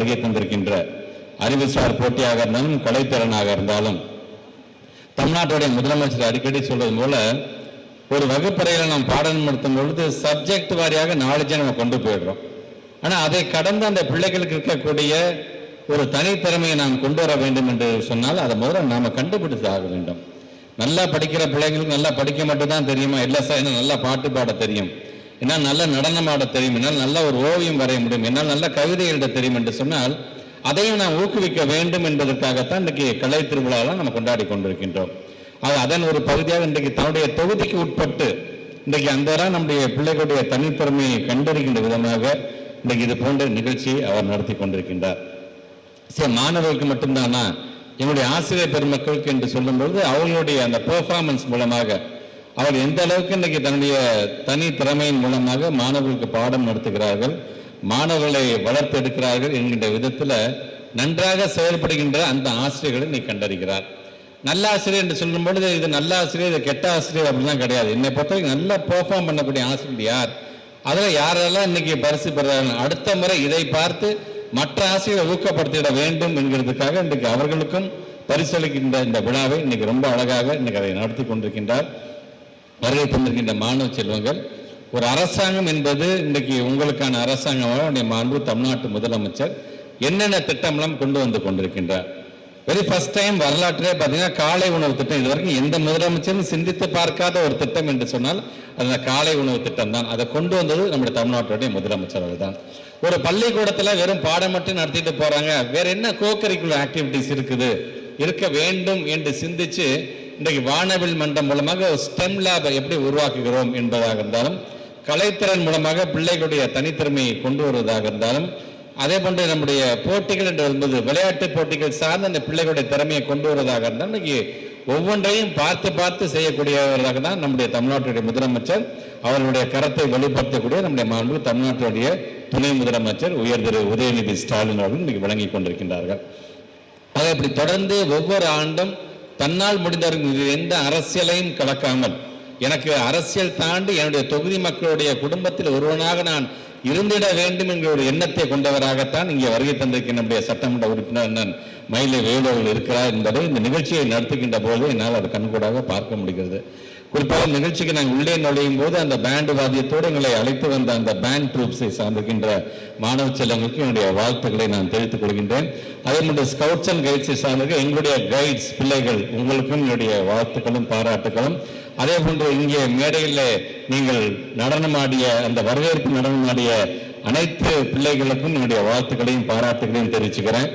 வருகை தந்திருக்கின்ற அறிவுசார் போட்டியாக இருந்தாலும் கலைத்திறனாக இருந்தாலும் தமிழ்நாட்டுடைய முதலமைச்சர் அடிக்கடி சொல்வது போல ஒரு வகுப்பறையில் நாம் பாடம் நடத்தும் பொழுது சப்ஜெக்ட் வாரியாக நாலேஜை நம்ம கொண்டு போயிடுறோம். ஆனால் அதை கடந்து அந்த பிள்ளைகளுக்கு இருக்கக்கூடிய ஒரு தனித்திறமையை நாம் கொண்டு வர வேண்டும் என்று சொன்னால் அதை முதல்ல நாம் கண்டுபிடித்து ஆக வேண்டும். நல்லா படிக்கிற பிள்ளைங்களுக்கு நல்லா படிக்க மட்டும்தான் தெரியுமா? இல்லை சார் நல்லா பாட்டு பாட தெரியும். என்னால் நல்ல நடனமாட தெரியும் என்னால் நல்ல ஒரு ஓவியம் வரைய முடியும் என்னால் நல்ல கவிதை எழுத தெரியும் என்று சொன்னால் அதையும் நாம் ஊக்குவிக்க வேண்டும் என்பதற்காகத்தான் இன்றைக்கு கலை திருவிழாவெல்லாம் நம்ம கொண்டாடி கொண்டிருக்கின்றோம். அது அதன் ஒரு பகுதியாக இன்றைக்கு தன்னுடைய தொகுதிக்கு உட்பட்டு இன்றைக்கு அந்த நம்முடைய பிள்ளைகளுடைய தனித்திறமையை கண்டறிகின்ற விதமாக இன்றைக்கு இது போன்ற நிகழ்ச்சியை அவர் நடத்தி கொண்டிருக்கின்றார். சரி மாணவர்களுக்கு மட்டும்தானா? என்னுடைய ஆசிரியர் பெருமக்களுக்கு என்று சொல்லும்பொழுது அவங்களுடைய அந்த பெர்ஃபார்மன்ஸ் மூலமாக அவர் எந்த அளவுக்கு இன்னைக்கு தன்னுடைய தனி திறமையின் மூலமாக மாணவர்களுக்கு பாடம் நடத்துகிறார்கள் மாணவர்களை வளர்த்தெடுக்கிறார்கள் என்கின்ற விதத்தில் நன்றாக செயல்படுகின்ற அந்த ஆசிரியர்களை நீ கண்டறிகிறார். நல்ல ஆசிரியர் என்று சொல்லும் பொழுது இது நல்ல ஆசிரியர் இது கெட்ட ஆசிரியர் அப்படிலாம் கிடையாது. என்னை பொறுத்தவரைக்கும் நல்லா பெர்ஃபார்ம் பண்ணக்கூடிய ஆசிரியர் யார்? அதில் யாரெல்லாம் இன்னைக்கு பரிசு பெறுறாங்க அடுத்த முறை இதை பார்த்து மற்ற ஆசிரியரை ஊக்கப்படுத்திட வேண்டும் என்கிறதுக்காக இன்றைக்கு அவர்களுக்கும் பரிசளிக்கின்ற இந்த விழாவை இன்னைக்கு ரொம்ப அழகாக இன்னைக்கு அதை நடத்தி கொண்டிருக்கின்றார். வருகை தந்திருக்கின்ற மாணவ செல்வங்கள் ஒரு அரசாங்கம் என்பது இன்றைக்கு உங்களுக்கான அரசாங்கமாக மாண்பு தமிழ்நாட்டு முதலமைச்சர் என்னென்ன திட்டம்லாம் கொண்டு வந்து கொண்டிருக்கின்றார். வெரி ஃபர்ஸ்ட் டைம் வரலாற்றிலே பார்த்தீங்கன்னா காலை உணவு திட்டம் இது வரைக்கும் எந்த முதலமைச்சரும் சிந்தித்து பார்க்காத ஒரு திட்டம் என்று சொன்னால் அந்த காலை உணவு திட்டம் தான். அதை கொண்டு வந்தது நம்முடைய தமிழ்நாட்டுடைய முதலமைச்சர் தான் ஒரு பள்ளிக்கூடத்தில் வெறும் பாடம் மட்டும் நடத்திட்டு போறாங்க. வேற என்ன கோகரிக்குலர் ஆக்டிவிட்டிஸ் இருக்குது? இருக்க வேண்டும் என்று சிந்திச்சு இன்றைக்கு வானவில் மன்றம் மூலமாக ஒரு ஸ்டெம் லேப் எப்படி உருவாக்குகிறோம் என்பதாக இருந்தாலும் கலைத்திறன் மூலமாக பிள்ளைகளுடைய தனித்திறமையை கொண்டு வருவதாக இருந்தாலும் அதே போன்று நம்முடைய போட்டிகள் என்று வரும்போது விளையாட்டு போட்டிகள் சார்ந்த அந்த பிள்ளைகளுடைய திறமையை கொண்டு வருவதாக இருந்தால் இன்னைக்கு ஒவ்வொன்றையும் பார்த்து பார்த்து செய்யக்கூடியவர்களாக தான் நம்முடைய தமிழ்நாட்டுடைய முதலமைச்சர் அவர்களுடைய கரத்தை வெளிப்படுத்தக்கூடிய நம்முடைய மாண்பு தமிழ்நாட்டுடைய துணை முதலமைச்சர் உயர் திரு உதயநிதி ஸ்டாலின் அவர்கள் இன்னைக்கு வழங்கி கொண்டிருக்கின்றார்கள். அதை இப்படி தொடர்ந்து ஒவ்வொரு ஆண்டும் தன்னால் முடிந்தவர்கள் எந்த அரசியலையும் கலக்காமல் எனக்கு அரசியல் தாண்டி என்னுடைய தொகுதி மக்களுடைய குடும்பத்தில் ஒருவனாக நான் இருந்திட வேண்டும் என்கிற ஒரு எண்ணத்தை கொண்டவராகத்தான் இங்கே வருகை தந்திருக்கிற நம்முடைய சட்டமன்ற உறுப்பினர் அண்ணன் மயிலை வேலு இருக்கிறார் என்பதை இந்த நிகழ்ச்சியை நடத்துகின்ற போது என்னால் அது கண்கூடாக பார்க்க முடிகிறது. குறிப்பாக நிகழ்ச்சிக்கு நாங்கள் உள்ளே நுழையும் போது அந்த பேண்டு வாத்தியத்தோடு எங்களை அழைத்து வந்த அந்த பேண்ட் ட்ரூப்ஸை சார்ந்திருக்கின்ற மாணவ செல்லங்களுக்கு என்னுடைய வாழ்த்துக்களை நான் தெரிவித்துக் கொள்கின்றேன். அதே மாதிரி ஸ்கவுட்ஸ் அண்ட் கைட்ஸை சார்ந்திருக்க எங்களுடைய கைட்ஸ் பிள்ளைகள் உங்களுக்கும் என்னுடைய வாழ்த்துக்களும் பாராட்டுகளும் அதே போன்று இங்கே மேடையில் நீங்கள் நடனமாடிய அந்த வரவேற்பு நடனமாடிய அனைத்து பிள்ளைகளுக்கும் என்னுடைய வாழ்த்துக்களையும் பாராட்டுகளையும் தெரிவிச்சுக்கிறேன்.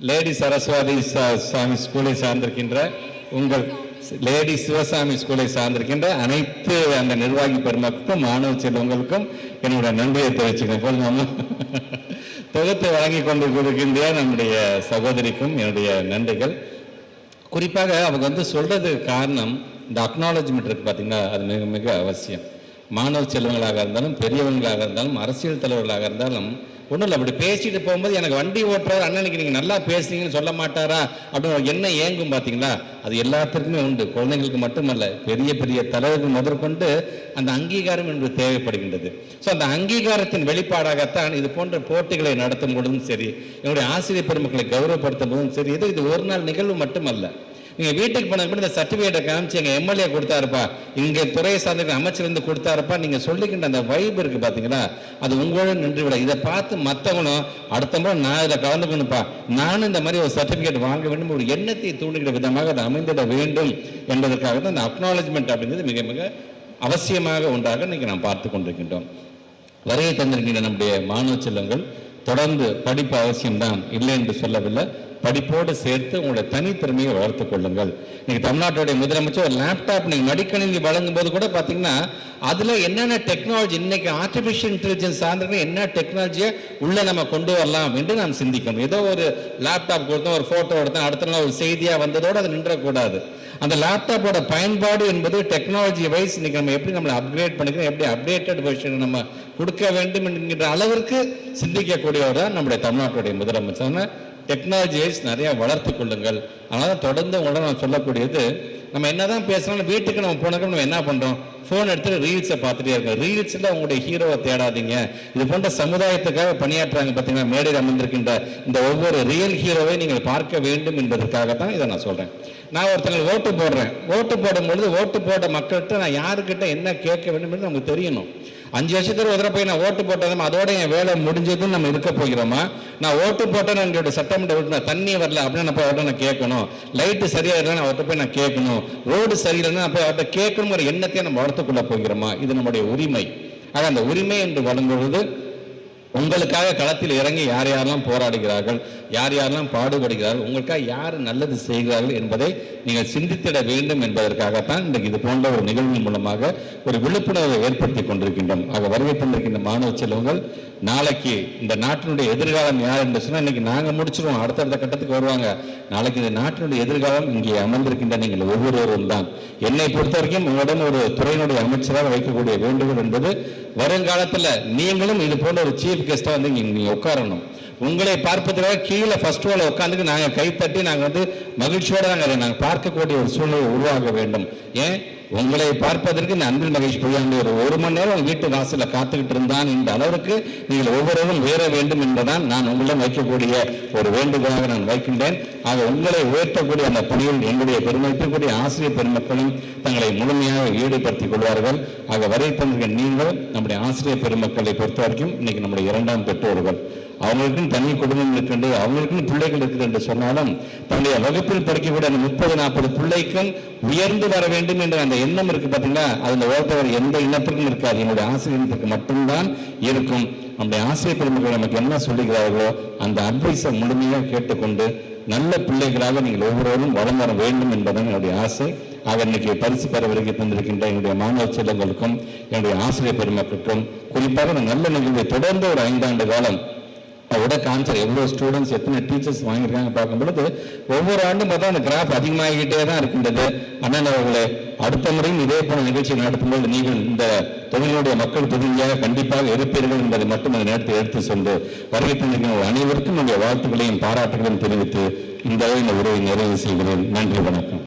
லேடி சரஸ்வதி ச- சாமி ஸ்கூலை சார்ந்திருக்கின்ற உங்கள் லேடி சிவசாமி ஸ்கூலை சார்ந்திருக்கின்ற அனைத்து அந்த நிர்வாகி பெருமக்களுக்கும் மாணவ செல்வங்களுக்கும் என்னுடைய நன்றியை தெரிவிச்சுக்கிறேன். போதுமாமா தொகுத்து வழங்கி கொண்டு கொடுக்கின்ற நம்முடைய சகோதரிக்கும் என்னுடைய நன்றிகள். குறிப்பாக அவங்க வந்து சொல்கிறதுக்கு காரணம் இந்த அக்னாலஜ்மெண்ட் இருக்கு பார்த்தீங்கன்னா அது மிக மிக அவசியம். மாணவ செல்வங்களாக இருந்தாலும் பெரியவங்களாக இருந்தாலும் அரசியல் தலைவர்களாக இருந்தாலும் ஒன்றும் இல்லை அப்படி பேசிட்டு போகும்போது எனக்கு வண்டி ஓட்டுறாரு அண்ணனுக்கு நீங்கள் நல்லா பேசுனீங்கன்னு சொல்ல மாட்டாரா? அப்படின்னு என்ன ஏங்கும் பார்த்தீங்களா அது எல்லாத்துக்குமே உண்டு. குழந்தைங்களுக்கு மட்டுமல்ல பெரிய பெரிய தலைவர்கள் முதற்கொண்டு அந்த அங்கீகாரம் என்பது தேவைப்படுகின்றது. ஸோ அந்த அங்கீகாரத்தின் வெளிப்பாடாகத்தான் இது போன்ற போட்டிகளை நடத்தும் பொழுதும் சரி என்னுடைய ஆசிரியர் பெருமக்களை கௌரவப்படுத்தும் போதும் சரி இது இது ஒரு நாள் நிகழ்வு மட்டுமல்ல. நீங்கள் வீட்டுக்கு போனது கூட இந்த சர்டிபிகேட்டை காமிச்சு எங்கள் எம்எல்ஏ கொடுத்தாருப்பா. இங்கே துறையை சார்ந்த அமைச்சர் வந்து கொடுத்தாருப்பா. நீங்க சொல்லிக்கின்ற அந்த வைப் இருக்கு பார்த்தீங்களா அது உங்களோட நின்று விட இதை பார்த்து மத்தவனும் அடுத்த முறை நான் இதை கலந்துக்கணும்ப்பா. நானும் இந்த மாதிரி ஒரு சர்டிஃபிகேட் வாங்க வேண்டும். ஒரு எண்ணத்தை தூண்டுகிற விதமாக அது அமைந்திட வேண்டும் என்பதற்காக தான் அந்த அக்னாலஜ்மெண்ட் அப்படிங்கிறது மிக மிக அவசியமாக ஒன்றாக இன்னைக்கு நாம் பார்த்து கொண்டிருக்கின்றோம். வரையை தந்திருக்கின்ற நம்முடைய மாணவ செல்வங்கள் தொடர்ந்து படிப்பு அவசியம்தான் இல்லை என்று சொல்லவில்லை. படிப்போடு சேர்த்து உங்களுடைய தனித்திறமையை வளர்த்துக் கொள்ளுங்கள். இன்னைக்கு தமிழ்நாட்டுடைய முதலமைச்சர் ஒரு லேப்டாப் நீங்க மடிக்கணினி வழங்கும் போது கூட பாத்தீங்கன்னா அதுல என்னென்ன டெக்னாலஜி இன்னைக்கு ஆர்டிபிஷியல் இன்டெலிஜென்ஸ் சார்ந்த என்ன டெக்னாலஜியை உள்ள நம்ம கொண்டு வரலாம் என்று நாம் சிந்திக்கணும். ஏதோ ஒரு லேப்டாப் கொடுத்தோம் ஒரு போட்டோ எடுத்தோம் அடுத்த நாள் ஒரு செய்தியா வந்ததோடு அது நின்றக்கூடாது. அந்த லேப்டாப்போட பயன்பாடு என்பது டெக்னாலஜி வைஸ் இன்னைக்கு நம்ம எப்படி நம்மளை அப்கிரேட் பண்ணிக்கிறோம் எப்படி அப்டேட்டட் வெர்ஷன் நம்ம கொடுக்க வேண்டும் என்கின்ற அளவிற்கு சிந்திக்கக்கூடியவர் தான் நம்முடைய தமிழ்நாட்டுடைய முதலமைச்சர் டெக்னாலஜிஸ் நிறையா வளர்த்து கொள்ளுங்கள். அதனால தொடர்ந்து உங்களோட நான் சொல்லக்கூடியது நம்ம என்னதான் பேசுறோம் வீட்டுக்கு நம்ம போனதுக்கு நம்ம என்ன பண்றோம்? ஃபோன் எடுத்துட்டு ரீல்ஸை பார்த்துட்டே இருக்கோம். ரீல்ஸில் உங்களுடைய ஹீரோவை தேடாதீங்க. இது போன்ற சமுதாயத்துக்காக பணியாற்றுறாங்க பார்த்தீங்கன்னா மேடையில் அமர்ந்திருக்கின்ற இந்த ஒவ்வொரு ரியல் ஹீரோவை நீங்கள் பார்க்க வேண்டும் என்பதற்காகத்தான் இதை நான் சொல்கிறேன் நான் ஒருத்தங்க ஓட்டு போடுறேன். ஓட்டு போடும் பொழுது ஓட்டு போட்ட மக்கள்கிட்ட நான் யாருக்கிட்ட என்ன கேட்க வேண்டும் என்று நமக்கு தெரியணும். அஞ்சு வருஷத்துக்கு ஒரு தடவை போய் நான் ஓட்டு போட்டதும் அதோட என் வேலை முடிஞ்சதுன்னு நம்ம இருக்க போகிறோமா? நான் ஓட்டு போட்டேன்னு எங்களுடைய சட்டமன்ற விட்டு தண்ணி வரல அப்படின்னு நான் போய் அவர்கிட்ட நான் கேட்கணும். லைட்டு சரியா இல்லைன்னு அவர்கிட்ட போய் நான் கேட்கணும். ரோடு சரியில்லைன்னு நான் போய் அவர்கிட்ட கேட்கணுங்கிற எண்ணத்தையும் நம்ம வளர்த்துக்கொள்ள போகிறோமா? இது நம்முடைய உரிமை. ஆக அந்த உரிமை என்று வழங்குவது உங்களுக்காக களத்தில் இறங்கி யார் யாரெல்லாம் போராடுகிறார்கள் யார் யாரெல்லாம் பாடுபடுகிறார்கள் உங்களுக்காக யார் நல்லது செய்கிறார்கள் என்பதை நீங்கள் சிந்தித்திட வேண்டும் என்பதற்காகத்தான் இன்றைக்கு இது போன்ற ஒரு நிகழ்வின் மூலமாக ஒரு விழிப்புணர்வை ஏற்படுத்தி கொண்டிருக்கின்றோம். ஆக வருகை தந்திருக்கின்ற மாணவ செல்வங்கள் நாளைக்கு இந்த நாட்டினுடைய எதிர்காலம் யார் என்று சொன்னால் இன்னைக்கு நாங்கள் முடிச்சிருவோம். அடுத்தடுத்த கட்டத்துக்கு வருவாங்க. நாளைக்கு இந்த நாட்டினுடைய எதிர்காலம் இங்கே அமர்ந்திருக்கின்ற நீங்கள் ஒவ்வொருவரும் தான். என்னை பொறுத்த வரைக்கும் உங்களிடம் ஒரு துறையினுடைய அமைச்சராக வைக்கக்கூடிய வேண்டுகோள் என்பது வருங்காலத்தில் நீங்களும் இது போன்ற ஒரு சீஃப் கெஸ்ட்டாக வந்து இங்கே நீங்கள் உட்காரணும். உங்களை பார்ப்பதற்காக கீழே ஃபர்ஸ்ட் ரோல உட்காந்துக்கு நாங்கள் கைத்தட்டி நாங்கள் வந்து மகிழ்ச்சியோடு நாங்கள் நாங்கள் பார்க்கக்கூடிய ஒரு சூழ்நிலை உருவாக வேண்டும். ஏன்? உங்களை பார்ப்பதற்கு இந்த அன்பில் மகேஷ் பொய்யாண்டி ஒரு ஒரு மணி நேரம் வீட்டு வாசலில் காத்துக்கிட்டு இருந்தான் என்ற அளவுக்கு நீங்கள் ஒவ்வொருவரும் உயர வேண்டும் என்பதான் நான் உங்களிடம் வைக்கக்கூடிய ஒரு வேண்டுகோளாக நான் வைக்கின்றேன். ஆக உங்களை உயர்த்தக்கூடிய அந்த பணியில் எங்களுடைய பெருமைக்குரிய ஆசிரியர் பெருமக்களும் தங்களை முழுமையாக ஈடுபடுத்திக் கொள்வார்கள். ஆக வரை தந்திருக்க நீங்கள் நம்முடைய ஆசிரியர் பெருமக்களை பொறுத்த வரைக்கும் இன்னைக்கு நம்முடைய இரண்டாம் பெற்றோர்கள். அவங்களுக்குன்னு தனி குடும்பம் இருக்கின்ற அவங்களுக்குன்னு பிள்ளைகள் இருக்குது என்று சொன்னாலும் தன்னுடைய வகுப்பில் படிக்கக்கூடிய அந்த முப்பது நாற்பது பிள்ளைக்கும் உயர்ந்து வர வேண்டும் என்ற அந்த எண்ணம் இருக்கு பார்த்தீங்களா அதில் ஓட்டவர் எந்த இனத்திற்கும் இருக்காது. என்னுடைய ஆசிரியத்திற்கு மட்டும்தான் இருக்கும். நம்முடைய ஆசிரியர் பெருமக்கள் நமக்கு என்ன சொல்லுகிறார்களோ அந்த அட்வைஸை முழுமையாக கேட்டுக்கொண்டு நல்ல பிள்ளைகளாக நீங்கள் ஒவ்வொருவரும் வளம் வர வேண்டும் என்பதுதான் என்னுடைய ஆசை. ஆக இன்னைக்கு பரிசு பெற வருகை தந்திருக்கின்ற என்னுடைய மாணவ செல்வங்களுக்கும் என்னுடைய ஆசிரியர் பெருமக்களுக்கும் குறிப்பாக நல்ல நிகழ்வை தொடர்ந்து ஒரு ஐந்தாண்டு காலம் விட கான்சர் எவ்வளோ ஸ்டூடெண்ட்ஸ் எத்தனை டீச்சர்ஸ் வாங்கியிருக்காங்க பார்க்கும் பொழுது ஒவ்வொரு ஆண்டும் பார்த்தா அந்த கிராஃப் அதிகமாகிக்கிட்டே தான் இருக்கின்றது. அண்ணன் அவர்களே அடுத்த முறையும் இதே போல நிகழ்ச்சி நடத்தும்போது நீங்கள் இந்த தொழிலுடைய மக்கள் தொகுதியாக கண்டிப்பாக இருப்பீர்கள் என்பதை மட்டும் அந்த நேரத்தை எடுத்து சென்று வருகை தந்திருக்கிற அனைவருக்கும் என்னுடைய வாழ்த்துக்களையும் பாராட்டுகளையும் தெரிவித்து இந்த அளவில் இந்த உறவை நிறைவு செய்கிறேன். நன்றி வணக்கம்.